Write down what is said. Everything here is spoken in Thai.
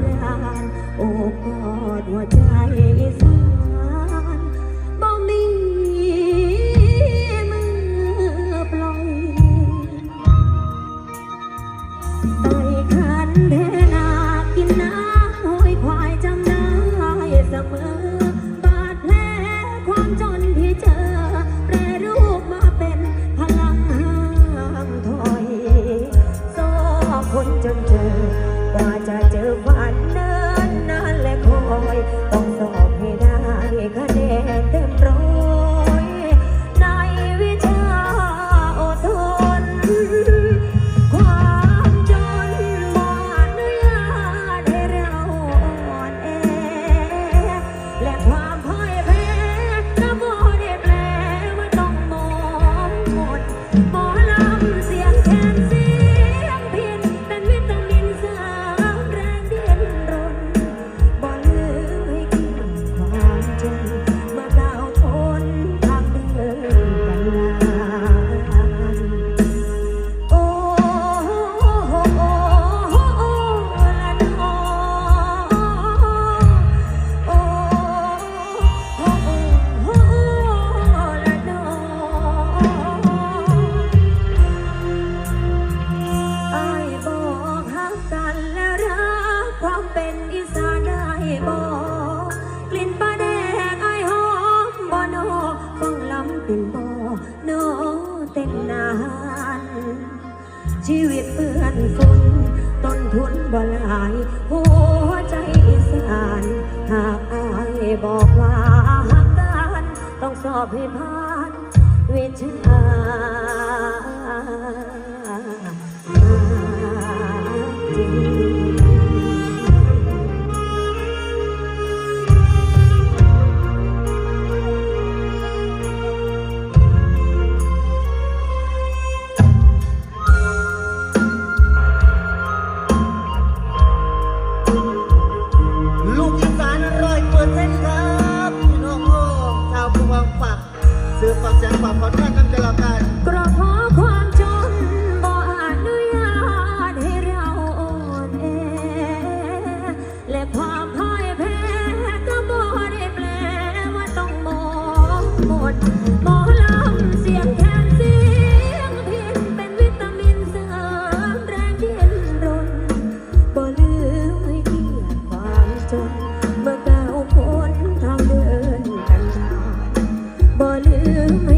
llorar. Bye. ชีวิตเปื้อนฝุ่นต้นทุนบลายหัวใจอีสานหากอายบอกว่าหักกันต้องสอบให้ผ่านวิชาจริง ความฝักซื้อควาแจกความขอทุกท่านกันจะละกันกระเพาะความจนบ่อนุญาตให้เราอ่อนแอและความพ่ายแพ้ก็บ่ได้แปลว่าต้องมองหมดมอง little man.